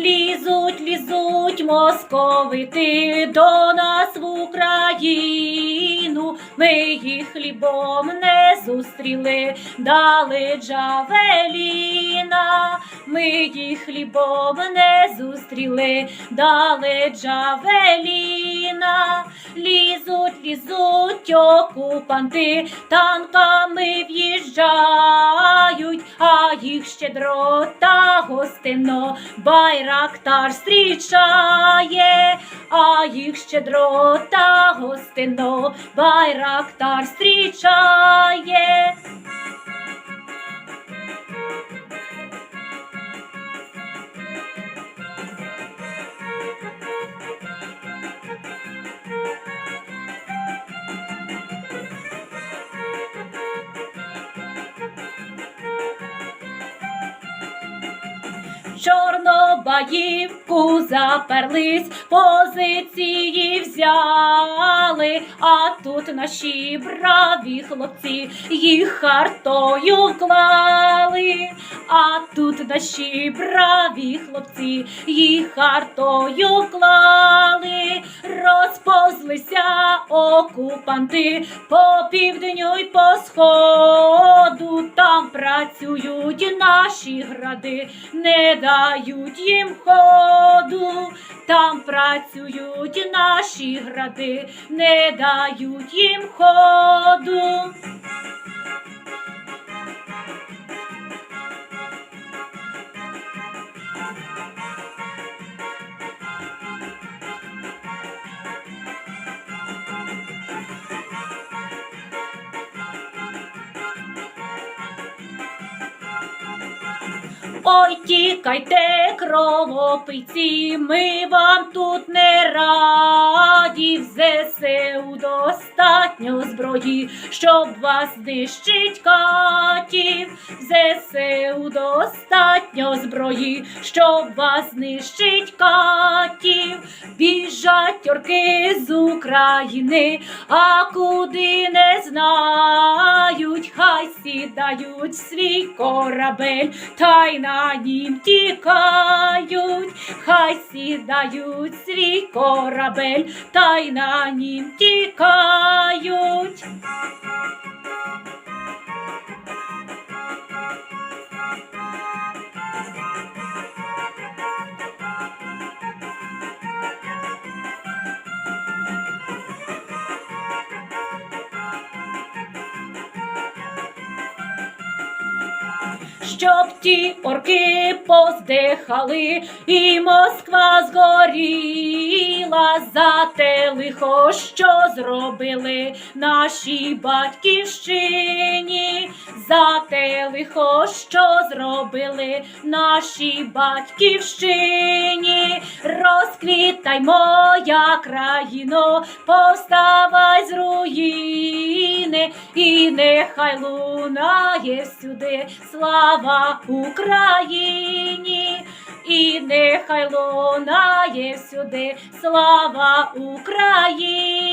Лізуть, лізуть московити до нас в Україну. Ми їх хлібом не зустріли, дали джавеліна. Ми їх хлібом не зустріли, дали джавеліна. Лізуть, лізуть окупанти, танками в'їжджають, їх щедро та гостинно байрактар зустрічає, а їх щедро та гостинно байрактар зустрічає. Чорнобаївку заперлись, позиції взяли, а тут наші браві хлопці їх хартою вклали, а тут наші браві хлопці їх хартою вклали, розповзлися окупанти по півдню й по сходу, там працюють наші гради, не дають їм ходу, там працюють наші гради, не дають їм ходу. Ой, тікайте, кровопийці, ми вам тут не раді, в ЗСУ достатньо зброї, щоб вас знищить катів, в ЗСУ достатньо зброї, щоб вас знищить катів, біжать орки з України, а куди не знають, хай сідають свій корабель, та й на нім тікають, хай сідають свій корабель, та й на нім тікають. Щоб ті орки поздихали, і Москва згоріла за те лихо, що зробили нашій батьківщині, за те лихо, що зробили нашій батьківщині, розквітай моя країно, повставай з руїни, і нехай лунає всюди слава Україні, і нехай лунає всюди слава Україні.